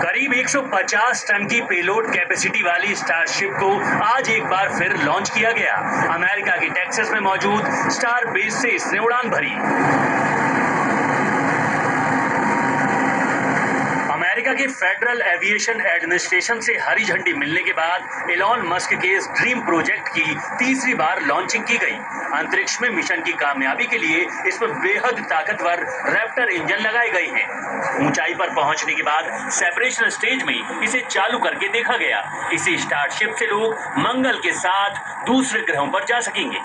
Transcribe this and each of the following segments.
करीब 150 टन की payload capacity वाली स्टारशिप को आज एक बार फिर लॉन्च किया गया। अमेरिका के टेक्सास में मौजूद स्टार बेस से इसने उड़ान भरी। अमेरिका के फेडरल एविएशन एडमिनिस्ट्रेशन से हरी झंडी मिलने के बाद एलॉन मस्क के इस ड्रीम प्रोजेक्ट की तीसरी बार लॉन्चिंग की गई। अंतरिक्ष में मिशन की कामयाबी के लिए इसमें बेहद ताकतवर रैप्टर इंजन लगाए गए हैं। ऊंचाई पर पहुँचने के बाद सेपरेशन स्टेज में इसे चालू करके देखा गया। इसी स्टारशिप से लोग मंगल के साथ दूसरे ग्रहों पर जा सकेंगे।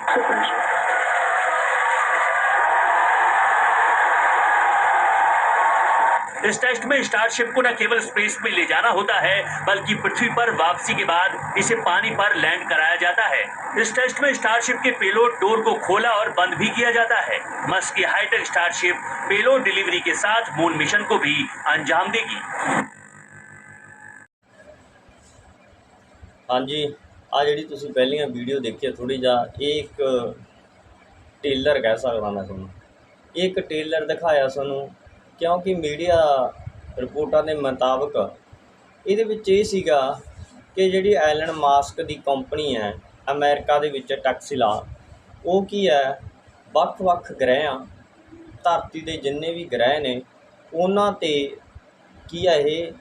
इस टेस्ट में स्टारशिप को न केवल स्पेस में ले जाना होता है बल्कि पृथ्वी पर वापसी के बाद इसे पानी पर लैंड कराया जाता है इस टेस्ट में स्टारशिप के पेलोड डोर को खोला और बंद भी किया जाता है मस्क की हाईटेक स्टारशिप पेलोड डिलीवरी के साथ मून मिशन को भी अंजाम देगी ਹਾਂਜੀ ਆ ਜਿਹੜੀ ਤੁਸੀਂ ਪਹਿਲੀਆਂ ਵੀਡੀਓ ਦੇਖੀ ਥੋੜੀ ਜਿਹਾ ਇਹ ਇੱਕ ਟੇਲਰ ਕਹਿ ਸਕਦਾ ਮੈਂ ਤੁਹਾਨੂੰ ਇਹ ਇੱਕ ਟੇਲਰ ਦਿਖਾਇਆ ਸਾਨੂੰ ਕਿਉਂਕਿ ਮੀਡੀਆ ਰਿਪੋਰਟਾਂ ਦੇ ਮੁਤਾਬਕ ਇਹਦੇ ਵਿੱਚ ਇਹ ਸੀਗਾ ਕਿ ਜਿਹੜੀ ਐਲਨ ਮਾਸਕ ਦੀ ਕੰਪਨੀ ਹੈ, ਅਮਰੀਕਾ ਦੇ ਵਿੱਚ ਟੈਕਸਿਲਾ ਉਹ ਕੀ ਹੈ ਵੱਖ-ਵੱਖ ਗ੍ਰਹਿਆਂ, ਧਰਤੀ ਦੇ ਜਿੰਨੇ ਵੀ ਗ੍ਰਹਿ ਨੇ, ਉਹਨਾਂ ਤੇ ਕੀ ਹੈ ਇਹ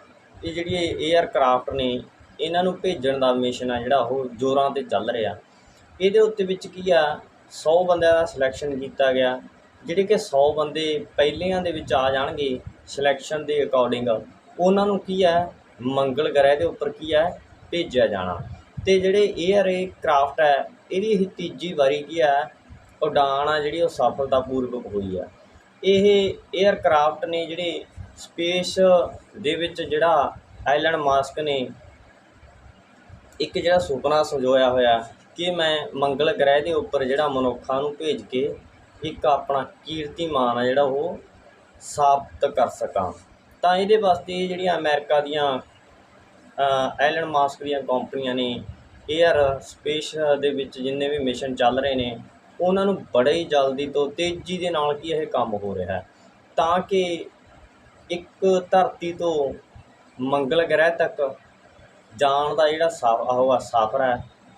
ਇਹ ਜਿਹੜੀ 에ਅਰਕ੍ਰਾਫਟ ਨੇ, ਇਹਨਾਂ ਨੂੰ ਭੇਜਣ ਦਾ ਮਿਸ਼ਨ ਆ ਜਿਹੜਾ ਉਹ ਜ਼ੋਰਾਂ ਤੇ ਚੱਲ ਰਿਹਾ। ਇਹਦੇ ਉੱਤੇ ਵਿੱਚ ਕੀ ਆ 100 ਬੰਦਿਆਂ ਦਾ ਸਿਲੈਕਸ਼ਨ ਕੀਤਾ ਗਿਆ। ਜਿਹੜੇ ਕਿ 100 ਬੰਦੇ ਪਹਿਲਿਆਂ ਦੇ ਵਿੱਚ ਆ ਜਾਣਗੇ ਸਿਲੈਕਸ਼ਨ ਦੇ ਅਕੋਰਡਿੰਗ ਉਹਨਾਂ ਨੂੰ ਕੀ ਹੈ? ਮੰਗਲ ਗ੍ਰਹਿ ਦੇ ਉੱਪਰ ਕੀ ਹੈ? ਭੇਜਿਆ ਜਾਣਾ। ਤੇ ਜਿਹੜੇ 에ਅਰ ਏ ਕਰਾਫਟ ਹੈ, ਇਹਦੀ ਇਹ ਤੀਜੀ ਵਾਰੀ ਕੀ ਹੈ? ਉਡਾਣ ਆ ਜਿਹੜੀ ਉਹ ਸਫਲਤਾਪੂਰਵਕ ਹੋਈ ਆ ਇਹ 에ਅਰਕ੍ਰਾਫਟ ਨੇ ਜਿਹੜੇ ਸਪੇਸ ਦੇ ਵਿੱਚ ਜਿਹੜਾ ਐਲਨ ਮਾਸਕ ਨੇ ਇੱਕ ਜਿਹੜਾ ਸੁਪਨਾ ਸੰਜੋਇਆ ਹੋਇਆ ਕਿ ਮੈਂ ਮੰਗਲ ਗ੍ਰਹਿ ਦੇ ਉੱਪਰ ਜਿਹੜਾ ਮਨੁੱਖਾਂ ਨੂੰ ਭੇਜ ਕੇ ਇੱਕ ਆਪਣਾ ਕੀਰਤੀਮਾਨ ਆ ਜਿਹੜਾ ਉਹ ਸਾਬਤ ਕਰ ਸਕਾਂ। ਤਾਂ ਇਹਦੇ ਵਾਸਤੇ ਜਿਹੜੀਆਂ ਅਮਰੀਕਾ ਦੀਆਂ ਐਲਨ ਮਾਸਕ ਦੀਆਂ ਕੰਪਨੀਆਂ ਨੇ, ਏਅਰ ਸਪੇਸ ਦੇ ਵਿੱਚ ਜਿੰਨੇ ਵੀ ਮਿਸ਼ਨ ਚੱਲ ਰਹੇ ਨੇ, ਉਹਨਾਂ ਨੂੰ ਬੜੇ ਹੀ ਜਲਦੀ ਤੋਂ ਤੇਜ਼ੀ ਦੇ ਨਾਲ ਕੀ ਇਹ ਕੰਮ ਹੋ ਰਿਹਾ ਹੈ। ਤਾਂ ਕਿ ਇੱਕ ਧਰਤੀ ਤੋਂ ਮੰਗਲ ਗ੍ਰਹਿ ਤੱਕ ਜਾਣ ਦਾ ਜਿਹੜਾ ਸਫ ਉਹ ਸਫ਼ਰ ਹੈ,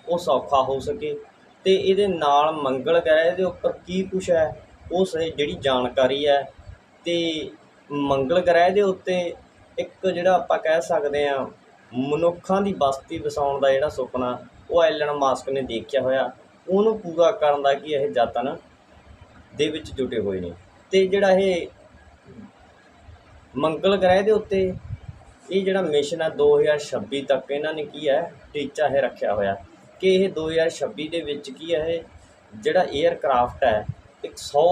ਉਹ ਸੌਖਾ ਹੋ ਸਕੇ। ਅਤੇ ਇਹਦੇ ਨਾਲ ਮੰਗਲ ਗ੍ਰਹਿ ਦੇ ਉੱਪਰ ਕੀ ਕੁਛ ਹੈ ਉਸ ਜਿਹੜੀ ਜਾਣਕਾਰੀ ਹੈ। ਅਤੇ ਮੰਗਲ ਗ੍ਰਹਿ ਦੇ ਉੱਤੇ ਇੱਕ ਜਿਹੜਾ ਆਪਾਂ ਕਹਿ ਸਕਦੇ ਹਾਂ, ਮਨੁੱਖਾਂ ਦੀ ਬਸਤੀ ਵਸਾਉਣ ਦਾ ਜਿਹੜਾ ਸੁਪਨਾ, ਉਹ ਐਲਨ ਮਾਸਕ ਨੇ ਦੇਖਿਆ ਹੋਇਆ। ਉਹਨੂੰ ਪੂਰਾ ਕਰਨ ਦਾ ਕੀ ਇਹ ਯਤਨ ਦੇ ਵਿੱਚ ਜੁਟੇ ਹੋਏ ਨੇ। ਤੇ ਜਿਹੜਾ ਇਹ ਮੰਗਲ ਗ੍ਰਹਿ ਦੇ ਉੱਤੇ ਇਹ ਜਿਹੜਾ ਮਿਸ਼ਨ ਹੈ 2026 ਤੱਕ ਇਹਨਾਂ ਨੇ ਕੀ ਹੈ, ਟੀਚਾ ਇਹ ਰੱਖਿਆ ਹੋਇਆ। ਕਿ ਇਹ 2026 ਦੇ ਵਿੱਚ ਕੀ ਹੈ ਇਹ? ਜਿਹੜਾ 에ਅਰਕ੍ਰਾਫਟ ਹੈ 100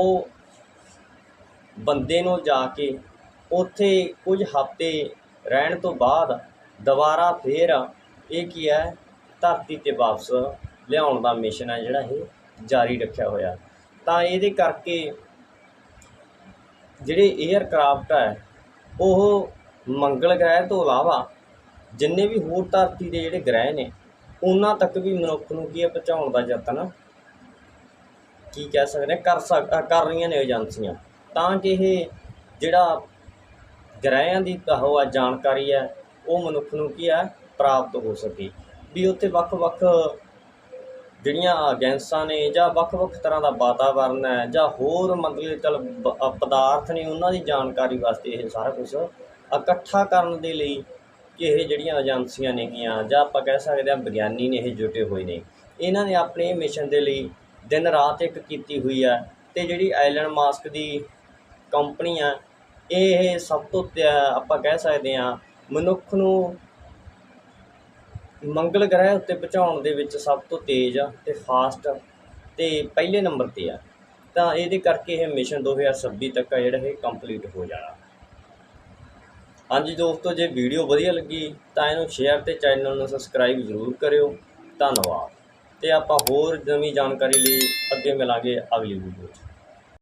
ਬੰਦੇ ਨੂੰ ਜਾ ਕੇ ਉੱਥੇ ਕੁਝ ਹਫ਼ਤੇ ਰਹਿਣ ਤੋਂ ਬਾਅਦ ਦੁਬਾਰਾ ਫੇਰ ਇਹ ਕੀ ਹੈ, ਧਰਤੀ ਤੇ ਵਾਪਸ ਲਿਆਉਣ ਦਾ ਮਿਸ਼ਨ ਹੈ ਜਿਹੜਾ ਇਹ ਜਾਰੀ ਰੱਖਿਆ ਹੋਇਆ। ਤਾਂ ਇਹਦੇ ਕਰਕੇ ਜਿਹੜੇ 에ਅਰਕ੍ਰਾਫਟ ਹੈ, ਉਹ ਮੰਗਲ ਗ੍ਰਹਿ ਤੋਂ ਇਲਾਵਾ ਜਿੰਨੇ ਵੀ ਹੋਰ ਧਰਤੀ ਦੇ ਜਿਹੜੇ ਗ੍ਰਹਿ ਨੇ ਉਹਨਾਂ ਤੱਕ ਵੀ ਮਨੁੱਖ ਨੂੰ ਕੀ ਹੈ ਪਹੁੰਚਾਉਣ ਦਾ ਯਤਨ ਕੀ ਕਹਿ ਸਕਦੇ ਹਾਂ, ਕਰ ਸਕ ਕਰ ਰਹੀਆਂ ਨੇ ਏਜੰਸੀਆਂ। ਤਾਂ ਕਿ ਇਹ ਜਿਹੜਾ ਗ੍ਰਹਿਆਂ ਦੀ ਉਹ ਆ ਜਾਣਕਾਰੀ ਹੈ ਉਹ ਮਨੁੱਖ ਨੂੰ ਕੀ ਹੈ ਪ੍ਰਾਪਤ ਹੋ ਸਕੇ। ਵੀ ਉੱਥੇ ਵੱਖ-ਵੱਖ ਜਿਹੜੀਆਂ ਗੈਸਾਂ ਨੇ ਜਾਂ ਵੱਖ-ਵੱਖ ਤਰ੍ਹਾਂ ਦਾ ਵਾਤਾਵਰਨ ਹੈ ਜਾਂ ਹੋਰ ਮਤਲਬ ਚਲ ਪਦਾਰਥ ਨੇ ਉਹਨਾਂ ਦੀ ਜਾਣਕਾਰੀ ਵਾਸਤੇ ਇਹ ਸਾਰਾ ਕੁਝ ਇਕੱਠਾ ਕਰਨ ਦੇ ਲਈ ਕਿ ਇਹ ਜਿਹੜੀਆਂ ਏਜੰਸੀਆਂ ਨੇਗੀਆਂ ਜਾਂ ਆਪਾਂ ਕਹਿ ਸਕਦੇ ਹਾਂ ਵਿਗਿਆਨੀ ਨੇ ਇਹ ਜੁਟੇ ਹੋਏ ਨੇ। ਇਹਨਾਂ ਨੇ ਆਪਣੇ ਮਿਸ਼ਨ ਦੇ ਲਈ ਦਿਨ ਰਾਤ ਇੱਕ ਕੀਤੀ ਹੋਈ ਆ ਤੇ ਜਿਹੜੀ ਐਲਨ ਮਾਸਕ ਦੀ ਕੰਪਨੀ ਆ, ਇਹ ਸਭ ਤੋਂ ਤੇ- ਆਪਾਂ ਕਹਿ ਸਕਦੇ ਹਾਂ ਮਨੁੱਖ ਨੂੰ ਮੰਗਲ ਗ੍ਰਹਿ ਉੱਤੇ ਪਹੁੰਚਾਉਣ ਦੇ ਵਿੱਚ ਸਭ ਤੋਂ ਤੇਜ਼ ਆ ਤੇ ਫਾਸਟ ਤੇ ਪਹਿਲੇ ਨੰਬਰ ਤੇ ਆ। ਤਾਂ ਇਹਦੇ ਕਰਕੇ ਇਹ ਮਿਸ਼ਨ 2026 ਤੱਕ ਆ ਜਿਹੜਾ ਇਹ ਕੰਪਲੀਟ ਹੋ ਜਾਣਾ। ਹਾਂਜੀ ਦੋਸਤੋ, ਜੇ ਵੀਡੀਓ ਵਧੀਆ ਲੱਗੀ ਤਾਂ ਇਹਨੂੰ ਸ਼ੇਅਰ ਤੇ ਚੈਨਲ ਨੂੰ ਸਬਸਕ੍ਰਾਈਬ ਜ਼ਰੂਰ ਕਰਿਓ। ਧੰਨਵਾਦ। ਤੇ ਆਪਾਂ ਹੋਰ ਨਵੀਂ ਜਾਣਕਾਰੀ ਲਈ ਅੱਗੇ ਮਿਲਾਂਗੇ ਅਗਲੀ ਵੀਡੀਓ 'ਚ।